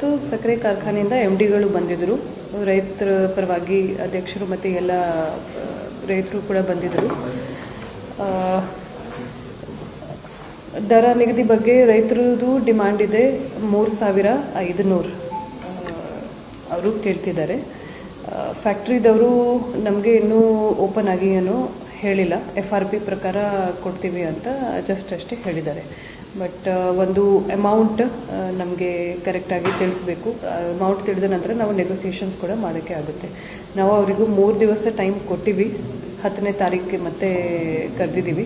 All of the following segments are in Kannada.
ಇವತ್ತು ಸಕ್ಕರೆ ಕಾರ್ಖಾನೆಯಿಂದ ಎಂ ಡಿಗಳು ಬಂದಿದ್ದರು. ರೈತರ ಪರವಾಗಿ ಅಧ್ಯಕ್ಷರು ಮತ್ತು ಎಲ್ಲ ರೈತರು ಕೂಡ ಬಂದಿದ್ದರು. ದರ ನಿಗದಿ ಬಗ್ಗೆ ರೈತರದು ಡಿಮ್ಯಾಂಡ್ ಇದೆ ಮೂರು ಸಾವಿರ ಐದುನೂರು ಅವರು ಕೇಳ್ತಿದ್ದಾರೆ. ಫ್ಯಾಕ್ಟ್ರಿದವರು ನಮಗೆ ಇನ್ನೂ ಓಪನ್ ಆಗಿ ಏನು ಹೇಳಿಲ್ಲ. ಎಫ್ ಆರ್ ಪಿ ಪ್ರಕಾರ ಕೊಡ್ತೀವಿ ಅಂತ ಜಸ್ಟ್ ಅಷ್ಟೇ ಹೇಳಿದ್ದಾರೆ. ಬಟ್ ಒಂದು ಅಮೌಂಟ್ ನಮಗೆ ಕರೆಕ್ಟಾಗಿ ತಿಳಿಸ್ಬೇಕು. ಅಮೌಂಟ್ ತಿಳಿದ ನಂತರ ನಾವು ನೆಗೋಸಿಯೇಷನ್ಸ್ ಕೂಡ ಮಾಡೋಕ್ಕೆ ಆಗುತ್ತೆ. ನಾವು ಅವರಿಗೂ ಮೂರು ದಿವಸ ಟೈಮ್ ಕೊಟ್ಟಿವಿ. ಹತ್ತನೇ ತಾರೀಕಿಗೆ ಮತ್ತೆ ಕರೆದಿದ್ದೀವಿ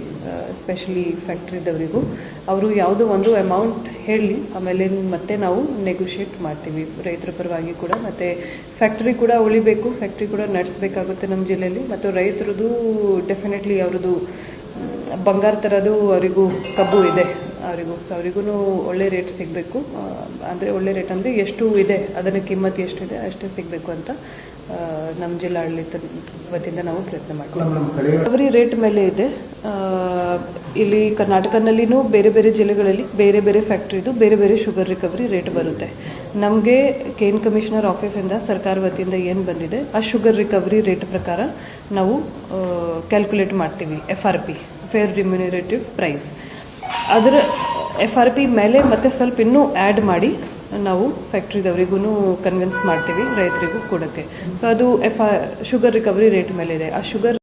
ಸ್ಪೆಷಲಿ ಫ್ಯಾಕ್ಟ್ರಿದವರಿಗೂ ಅವರು ಯಾವುದೋ ಒಂದು ಅಮೌಂಟ್ ಹೇಳಿ ಆಮೇಲೆ ಮತ್ತೆ ನಾವು ನೆಗೋಷಿಯೇಟ್ ಮಾಡ್ತೀವಿ. ರೈತರ ಪರವಾಗಿ ಕೂಡ ಮತ್ತು ಫ್ಯಾಕ್ಟ್ರಿ ಕೂಡ ಉಳಿಬೇಕು ಫ್ಯಾಕ್ಟ್ರಿ ಕೂಡ ನಡೆಸಬೇಕಾಗುತ್ತೆ ನಮ್ಮ ಜಿಲ್ಲೆಯಲ್ಲಿ. ಮತ್ತು ರೈತರದ್ದು ಡೆಫಿನೆಟ್ಲಿ ಅವ್ರದ್ದು ಬಂಗಾರ ಥರದ್ದು ಅವರಿಗೂ ಕಬ್ಬು ಇದೆ. ಅವರಿಗೂ ಸೊ ಅವರಿಗೂ ಒಳ್ಳೆ ರೇಟ್ ಸಿಗಬೇಕು. ಅಂದರೆ ಒಳ್ಳೆ ರೇಟ್ ಅಂದರೆ ಎಷ್ಟು ಇದೆ ಅದರ ಕಿಮ್ಮತ್ತು ಎಷ್ಟಿದೆ ಅಷ್ಟೇ ಸಿಗಬೇಕು ಅಂತ ನಮ್ಮ ಜಿಲ್ಲಾಡಳಿತ ವತಿಯಿಂದ ನಾವು ಪ್ರಯತ್ನ ಮಾಡ್ತೀವಿ. ಅವರಿ ರೇಟ್ ಮೇಲೆ ಇದೆ. ಇಲ್ಲಿ ಕರ್ನಾಟಕದಲ್ಲಿನೂ ಬೇರೆ ಬೇರೆ ಜಿಲ್ಲೆಗಳಲ್ಲಿ ಬೇರೆ ಬೇರೆ ಫ್ಯಾಕ್ಟ್ರಿದು ಬೇರೆ ಬೇರೆ ಶುಗರ್ ರಿಕವರಿ ರೇಟ್ ಬರುತ್ತೆ. ನಮಗೆ ಕೇನ್ ಕಮಿಷನರ್ ಆಫೀಸಿಂದ ಸರ್ಕಾರ ವತಿಯಿಂದ ಏನು ಬಂದಿದೆ, ಆ ಶುಗರ್ ರಿಕವರಿ ರೇಟ್ ಪ್ರಕಾರ ನಾವು ಕ್ಯಾಲ್ಕುಲೇಟ್ ಮಾಡ್ತೀವಿ F R P fair remunerative price ಅದರ ಎಫ್ ಆರ್ ಪಿ ಮೇಲೆ ಮತ್ತೆ ಸ್ವಲ್ಪ ಇನ್ನೂ ಆ್ಯಡ್ ಮಾಡಿ ನಾವು ಫ್ಯಾಕ್ಟ್ರಿದವರಿಗೂ ಕನ್ವಿನ್ಸ್ ಮಾಡ್ತೀವಿ ರೈತರಿಗೂ ಕೊಡೋಕ್ಕೆ. ಸೊ ಅದು ಎಫ್ ಶುಗರ್ ರಿಕವರಿ ರೇಟ್ ಮೇಲೆ ಇದೆ ಆ ಶುಗರ್